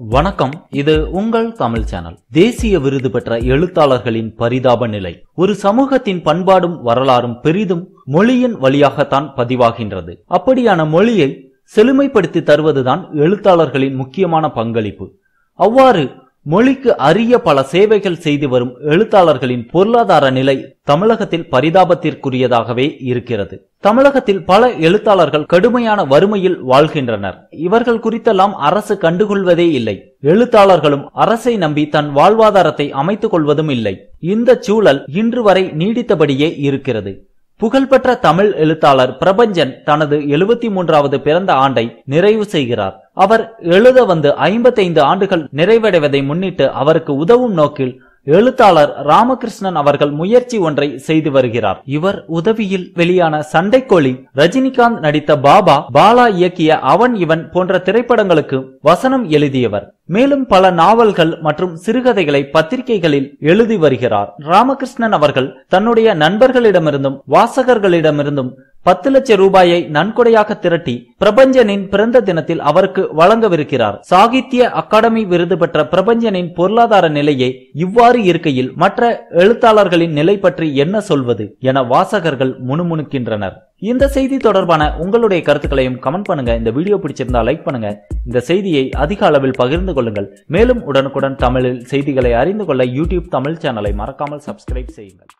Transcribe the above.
வணக்கம். இது உங்கள் தமிழ் சேனல். தேசிய விருது பெற்ற எழுத்தாளர்களின் பரிதாப நிலை. ஒரு சமூகத்தின் பண்பாடும் வரலாறும் பெரிதும் மொழியின் வழியாகத்தான் பதிவாகின்றது. அப்படியான மொழியை செழுமைப்படுத்தி தருவதுதான் எழுத்தாளர்களின் முக்கியமான பங்களிப்பு. அவ்வாறு மொழிக்கு அரிய பல சேவைகள் செய்து வரும் எழுத்தாளர்களின் பொருளாதார நிலை தமிழகத்தில் பரிதாபத்திற்குரியதாகவே இருக்கிறது. தமிழகத்தில் பல எழுத்தாளர்கள் கடுமையான வறுமையில் வாழ்கின்றனர். இவர்கள் குறித்தெல்லாம் அரசு கண்டுகொள்வதே இல்லை. எழுத்தாளர்களும் அரசை நம்பி தன் வாழ்வாதாரத்தை அமைத்துக் கொள்வதும் இல்லை. இந்த சூழல் இன்று வரை நீடித்தபடியே இருக்கிறது. புகழ்பெற்ற தமிழ் எழுத்தாளர் பிரபஞ்சன் தனது எழுபத்தி மூன்றாவது பிறந்த ஆண்டை நிறைவு செய்கிறார். அவர் எழுத வந்து ஐம்பத்தைந்து ஆண்டுகள் நிறைவடைவதை முன்னிட்டு அவருக்கு உதவும் நோக்கில் எழுத்தாளர் ராமகிருஷ்ணன் அவர்கள் முயற்சி ஒன்றை செய்து வருகிறார். இவர் உதவியில் வெளியான சண்டைக்கோழி ரஜினிகாந்த் நடித்த பாபா பாலா இயக்கிய அவன் இவன் போன்ற திரைப்படங்களுக்கு வசனம் எழுதியவர். மேலும் பல நாவல்கள் மற்றும் சிறுகதைகளை பத்திரிகைகளில் எழுதி வருகிறார். ராமகிருஷ்ணன் அவர்கள் தன்னுடைய நண்பர்களிடமிருந்தும் வாசகர்களிடமிருந்தும் பத்து லட்சம் ரூபாயை நன்கொடையாக திரட்டி பிரபஞ்சனின் பிறந்த தினத்தில் அவருக்கு வழங்கவிருக்கிறார். சாகித்ய அகாடமி விருது பெற்ற பிரபஞ்சனின் பொருளாதார நிலையை இவ்வாறு இருக்கையில் மற்ற எழுத்தாளர்களின் நிலை பற்றி என்ன சொல்வது என வாசகர்கள் முணுமுணுக்கின்றனர். இந்த செய்தி தொடர்பான உங்களுடைய கருத்துக்களையும் கமெண்ட் பண்ணுங்க. இந்த வீடியோ பிடிச்சிருந்தா லைக் பண்ணுங்க. இந்த செய்தியை அதிக அளவில் பகிர்ந்து கொள்ளுங்கள். மேலும் உடனுக்குடன் தமிழில் செய்திகளை அறிந்து கொள்ள யூடியூப் தமிழ் சேனலை மறக்காமல் சப்ஸ்கிரைப் செய்யுங்கள்.